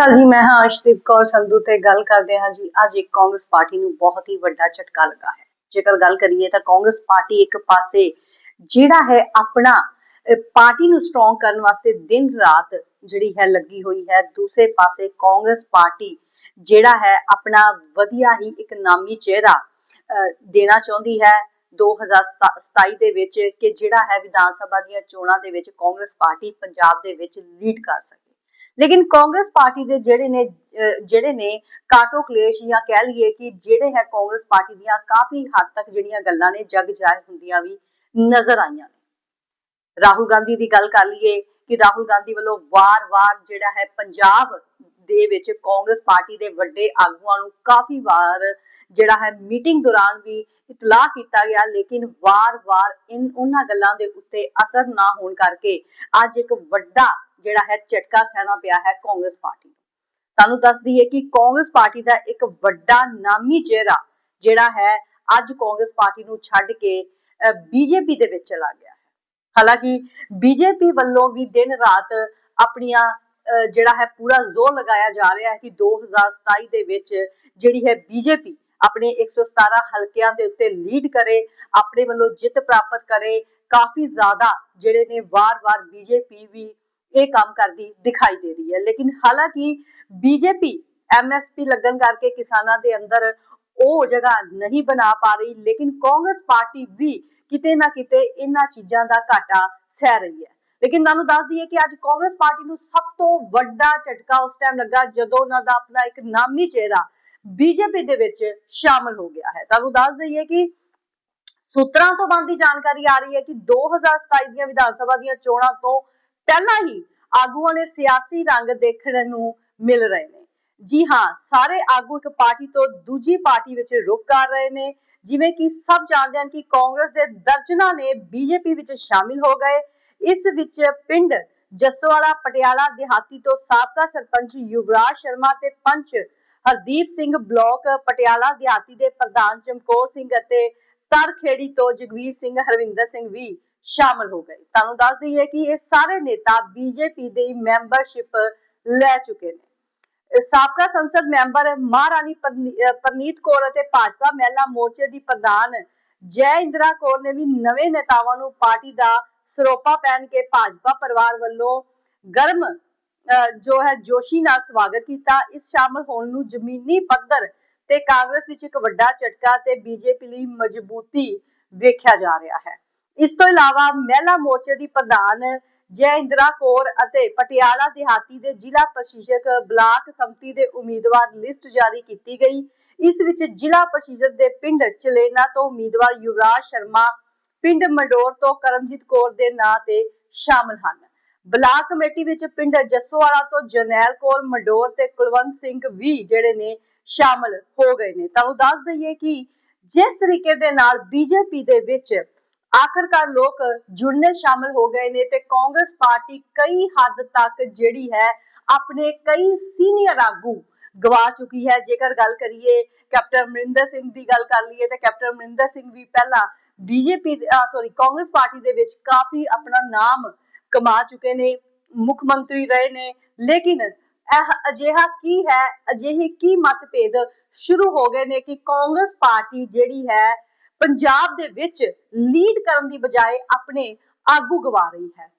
ਅਕਾਲ ਜੀ, ਮੈਂ ਹਾਂ ਅਰਸ਼ਦੀਪ ਕੌਰ ਸੰਧੂ ਤੇ ਗੱਲ ਕਰਦੇ ਹਾਂ ਜੀ। ਅੱਜ ਇੱਕ ਕਾਂਗਰਸ ਪਾਰਟੀ ਨੂੰ ਬਹੁਤ ਹੀ ਵੱਡਾ ਝਟਕਾ ਲੱਗਾ ਹੈ। ਜੇਕਰ ਗੱਲ ਕਰੀਏ ਤਾਂ ਕਾਂਗਰਸ ਪਾਰਟੀ ਇੱਕ ਪਾਸੇ ਜਿਹੜਾ ਹੈ ਆਪਣਾ ਪਾਰਟੀ ਨੂੰ ਸਟਰੋਂਗ ਕਰਨ ਵਾਸਤੇ ਦਿਨ ਰਾਤ ਜਿਹੜੀ ਹੈ ਲੱਗੀ ਹੋਈ ਹੈ। ਦੂਸਰੇ ਪਾਸੇ ਕਾਂਗਰਸ ਪਾਰਟੀ ਜਿਹੜਾ ਹੈ ਆਪਣਾ ਵਧੀਆ ਹੀ ਇੱਕ ਨਾਮੀ ਚਿਹਰਾ ਦੇਣਾ ਚਾਹੁੰਦੀ ਹੈ। 2027 ਦੇ ਵਿੱਚ ਕਿ ਜਿਹੜਾ ਹੈ ਵਿਧਾਨ ਸਭਾ ਦੀਆਂ ਚੋਣਾਂ ਦੇ ਵਿੱਚ ਕਾਂਗਰਸ ਪਾਰਟੀ ਪੰਜਾਬ ਦੇ ਵਿੱਚ ਲੀਡ ਕਰ ਸਕੇ। ਲੇਕਿਨ ਕਾਂਗਰਸ ਪਾਰਟੀ ਦੇ ਜਿਹੜੇ ਨੇ ਜਿਹੜੇ ਨੇ ਕਾਟੋ ਕਲੇਸ਼ ਜਾਂ ਕਹਿ ਲਈਏ ਕਿ ਜਿਹੜੇ ਹੈ ਕਾਂਗਰਸ ਪਾਰਟੀ ਦੀਆਂ ਕਾਫੀ ਹੱਦ ਤੱਕ ਜਿਹੜੀਆਂ ਗੱਲਾਂ ਨੇ, ਜਗ ਜਾਹਿਰ ਹੁੰਦੀਆਂ ਵੀ ਨਜ਼ਰ ਆਈਆਂ ਨੇ। ਰਾਹੁਲ ਗਾਂਧੀ ਦੀ ਗੱਲ ਕਰ ਲਈਏ ਕਿ ਰਾਹੁਲ ਗਾਂਧੀ ਵੱਲੋਂ ਵਾਰ-ਵਾਰ ਜਿਹੜਾ ਹੈ ਪੰਜਾਬ ਦੇ ਵਿੱਚ ਕਾਂਗਰਸ ਪਾਰਟੀ ਦੇ ਵੱਡੇ ਆਗੂਆਂ ਨੂੰ ਕਾਫੀ ਵਾਰ ਜਿਹੜਾ ਹੈ ਮੀਟਿੰਗ ਦੌਰਾਨ ਵੀ ਇਤਲਾਹ ਕੀਤਾ ਗਿਆ, ਲੇਕਿਨ ਵਾਰ-ਵਾਰ ਇਨ, ਉਹਨਾਂ ਗੱਲਾਂ ਦੇ ਉੱਤੇ ਅਸਰ ਨਾ ਹੋਣ ਕਰਕੇ ਅੱਜ ਇੱਕ ਵੱਡਾ ਜਿਹੜਾ ਹੈ ਝਟਕਾ ਸਹਿਣਾ ਪਿਆ ਹੈ ਕਾਂਗਰਸ ਪਾਰਟੀ ਨੂੰ। ਤੁਹਾਨੂੰ ਦੱਸ ਦਈਏ ਕਿ ਕਾਂਗਰਸ ਪਾਰਟੀ ਦਾ ਇੱਕ ਵੱਡਾ ਨਾਮੀ ਚਿਹਰਾ ਜਿਹੜਾ ਹੈ ਅੱਜ ਕਾਂਗਰਸ ਪਾਰਟੀ ਨੂੰ ਛੱਡ ਕੇ ਬੀਜੇਪੀ ਦੇ ਵਿੱਚ ਚਲਾ ਗਿਆ ਹੈ। ਹਾਲਾਂਕਿ ਬੀਜੇਪੀ ਵੱਲੋਂ ਵੀ ਦਿਨ ਰਾਤ ਆਪਣੀਆਂ ਜਿਹੜਾ ਹੈ ਪੂਰਾ ਜ਼ੋਰ ਲਗਾਇਆ ਜਾ ਰਿਹਾ ਹੈ ਕਿ 2027 ਦੇ ਵਿੱਚ ਜਿਹੜੀ ਹੈ ਬੀਜੇਪੀ ਆਪਣੇ 117 ਹਲਕਿਆਂ ਦੇ ਉੱਤੇ ਲੀਡ ਕਰੇ, ਆਪਣੇ ਵੱਲੋਂ ਜਿੱਤ ਪ੍ਰਾਪਤ ਕਰੇ, ਕਾਫੀ ਜ਼ਿਆਦਾ ਜਿਹੜੇ ਨੇ ਵਾਰ-ਵਾਰ ਬੀਜੇਪੀ ਵੀ ਇਹ ਕੰਮ ਕਰਦੀ, ਦਿਖਾਈ ਦੇ ਰਹੀ ਹੈ। ਲੇਕਿਨ ਹਾਲਾਂਕਿ ਬੀਜੇਪੀ ਐਮਐਸਪੀ ਲੱਗਣ ਕਰਕੇ ਕਿਸਾਨਾਂ ਦੇ ਅੰਦਰ ਉਹ ਜਗ੍ਹਾ ਨਹੀਂ ਬਣਾ ਪਾ ਰਹੀ, ਲੇਕਿਨ ਕਾਂਗਰਸ ਪਾਰਟੀ ਵੀ ਕਿਤੇ ਨਾ ਕਿਤੇ ਇਹਨਾਂ ਚੀਜ਼ਾਂ ਦਾ ਘਾਟਾ ਸਹਿ ਰਹੀ ਹੈ। ਲੇਕਿਨ ਤੁਹਾਨੂੰ ਦੱਸ ਦਈਏ ਕਿ ਅੱਜ ਕਾਂਗਰਸ ਪਾਰਟੀ ਨੂੰ ਸਭ ਤੋਂ ਵੱਡਾ ਝਟਕਾ ਉਸ ਟਾਈਮ ਲੱਗਾ ਜਦੋਂ ਉਹਨਾਂ ਦਾ ਆਪਣਾ ਇੱਕ ਨਾਮੀ ਚਿਹਰਾ ਬੀਜੇਪੀ ਦੇ ਵਿੱਚ ਸ਼ਾਮਲ ਹੋ ਗਿਆ ਹੈ। ਤੁਹਾਨੂੰ ਦੱਸ ਦਈਏ ਕਿ ਸੂਤਰਾਂ ਤੋਂ ਬੰਦੀ ਜਾਣਕਾਰੀ ਆ ਰਹੀ ਹੈ ਕਿ 2027 ਦੀਆਂ ਵਿਧਾਨ ਸਭਾ ਦੀਆਂ ਚੋਣਾਂ ਤੋਂ ਪਹਿਲਾਂ ਹੀ ਆਗੂਆਂ ਨੇ ਸਿਆਸੀ ਰੰਗ ਦੇਖਣ ਨੂੰ ਮਿਲ ਰਹੇ ਨੇ। ਜੀ ਹਾਂ, ਸਾਰੇ ਆਗੂ ਇੱਕ ਪਾਰਟੀ ਤੋਂ ਦੂਜੀ ਪਾਰਟੀ ਵਿੱਚ ਰੁਕ ਕਰ ਰਹੇ ਨੇ। ਜਿਵੇਂ ਕਿ ਸਭ ਜਾਣਦੇ ਹਨ ਕਿ ਕਾਂਗਰਸ ਦੇ ਦਰਜਨਾਂ ਨੇ ਬੀਜੇਪੀ ਵਿੱਚ ਸ਼ਾਮਿਲ ਹੋ ਗਏ। ਇਸ ਵਿੱਚ ਪਿੰਡ ਜੱਸੋਵਾਲਾ ਪਟਿਆਲਾ ਦਿਹਾਤੀ ਤੋਂ ਸਾਬਕਾ ਸਰਪੰਚ ਯੁਵਰਾਜ ਸ਼ਰਮਾ ਤੇ ਪੰਚ ਹਰਦੀਪ ਸਿੰਘ ਬਲਾਕ ਪਟਿਆਲਾ ਦਿਹਾਤੀ ਦੇ ਪ੍ਰਧਾਨ ਚਮਕੌਰ ਸਿੰਘ ਅਤੇ ਤਰਖੇੜੀ ਤੋਂ ਜਗਵੀਰ ਸਿੰਘ, ਹਰਵਿੰਦਰ ਸਿੰਘ ਵੀ ਸ਼ਾਮਲ ਹੋ ਗਏ। ਤੁਹਾਨੂੰ ਦੱਸ ਦਈਏ ਕਿ ਇਹ ਸਾਰੇ ਨੇਤਾ ਬੀਜੇਪੀ ਦੀ ਮੈਂਬਰਸ਼ਿਪ ਲੈ ਚੁੱਕੇ ਨੇ। ਸਾਬਕਾ ਸੰਸਦ ਮੈਂਬਰ ਮਹਾਰਾਣੀ ਪਰਨੀਤ ਕੌਰ ਅਤੇ ਭਾਜਪਾ ਮਹਿਲਾ ਮੋਰਚੇ ਦੀ ਪ੍ਰਧਾਨ ਜੈ ਇੰਦਰਾ ਕੌਰ ਨੇ ਵੀ ਨਵੇਂ ਨੇਤਾਵਾਂ ਨੂੰ ਪਾਰਟੀ ਦਾ ਸਰੋਪਾ ਪਹਿਨ ਕੇ ਭਾਜਪਾ ਪਰਿਵਾਰ ਵੱਲੋਂ ਗਰਮ ਜੋ ਹੈ ਜੋਸ਼ੀ ਨਾਲ ਸਵਾਗਤ ਕੀਤਾ। ਇਸ ਸ਼ਾਮਲ ਹੋਣ ਨੂੰ ਜ਼ਮੀਨੀ ਪੱਧਰ ਤੇ ਕਾਂਗਰਸ ਵਿੱਚ ਇੱਕ ਵੱਡਾ ਝਟਕਾ ਤੇ ਬੀਜੇਪੀ ਲਈ ਮਜ਼ਬੂਤੀ ਵੇਖਿਆ ਜਾ ਰਿਹਾ ਹੈ। ਇਸ ਤੋਂ ਇਲਾਵਾ ਮਹਿਲਾ ਮੋਰਚੇ ਦੀ ਪ੍ਰਧਾਨ ਜੈ ਇੰਦਰਾ ਕੌਰ ਅਤੇ ਪਟਿਆਲਾ ਦਿਹਾਤੀ ਦੇ ਜ਼ਿਲ੍ਹਾ ਪ੍ਰਸ਼ਾਸਕ ਬਲਾਕ ਸੰਮਤੀ ਦੇ ਉਮੀਦਵਾਰ ਲਿਸਟ ਜਾਰੀ ਕੀਤੀ ਗਈ। ਇਸ ਵਿੱਚ ਜ਼ਿਲ੍ਹਾ ਪ੍ਰਸ਼ਾਸਕ ਦੇ ਪਿੰਡ ਚਲੇਨਾ ਤੋਂ ਉਮੀਦਵਾਰ ਯੁਵਰਾਜ ਸ਼ਰਮਾ, ਪਿੰਡ ਮੰਡੋਰ ਤੋਂ ਕਰਮਜੀਤ ਕੌਰ ਦੇ ਨਾਂ ਤੇ ਸ਼ਾਮਲ ਹਨ। ਬਲਾਕ ਕਮੇਟੀ ਵਿੱਚ ਪਿੰਡ ਜੱਸੋਵਾਲਾ ਤੋਂ ਜਰਨੈਲ ਕੌਰ, ਮੰਡੋਰ ਤੇ ਕੁਲਵੰਤ ਸਿੰਘ ਵੀ ਜਿਹੜੇ ਨੇ ਸ਼ਾਮਲ ਹੋ ਗਏ ਨੇ। ਤੁਹਾਨੂੰ ਦੱਸ ਦਈਏ ਕਿ ਜਿਸ ਤਰੀਕੇ ਦੇ ਨਾਲ ਬੀਜੇਪੀ ਦੇ ਵਿੱਚ ਆਖਰਕਾਰ ਲੋਕ ਜੁੜਨੇ ਸ਼ਾਮਲ ਹੋ ਗਏ ਨੇ ਤੇ ਕਾਂਗਰਸ ਪਾਰਟੀ ਕਈ ਹੱਦ ਤੱਕ ਜਿਹੜੀ ਹੈ ਆਪਣੇ ਕਈ ਸੀਨੀਅਰ ਆਗੂ ਗਵਾ ਚੁੱਕੀ ਹੈ। ਜੇਕਰ ਗੱਲ ਕਰੀਏ ਕੈਪਟਨ ਅਮਰਿੰਦਰ ਸਿੰਘ ਦੀ ਗੱਲ ਕਰ ਲਈਏ ਤਾਂ ਕੈਪਟਨ ਅਮਰਿੰਦਰ ਸਿੰਘ ਵੀ ਪਹਿਲਾਂ ਬੀਜੇਪੀ ਸੌਰੀ ਕਾਂਗਰਸ ਪਾਰਟੀ ਦੇ ਵਿੱਚ ਕਾਫੀ ਆਪਣਾ ਨਾਮ ਕਮਾ ਚੁੱਕੇ ਨੇ, ਮੁੱਖ ਮੰਤਰੀ ਰਹੇ ਨੇ। ਲੇਕਿਨ ਇਹ ਅਜਿਹਾ ਕੀ ਹੈ, ਅਜਿਹੇ ਕੀ ਮਤਭੇਦ ਸ਼ੁਰੂ ਹੋ ਗਏ ਨੇ ਕਿ ਕਾਂਗਰਸ ਪਾਰਟੀ ਜਿਹੜੀ ਹੈ ਪੰਜਾਬ ਦੇ ਵਿੱਚ ਲੀਡ ਕਰਨ ਦੀ ਬਜਾਏ ਆਪਣੇ ਆਗੂ ਗਵਾ ਰਹੀ ਹੈ।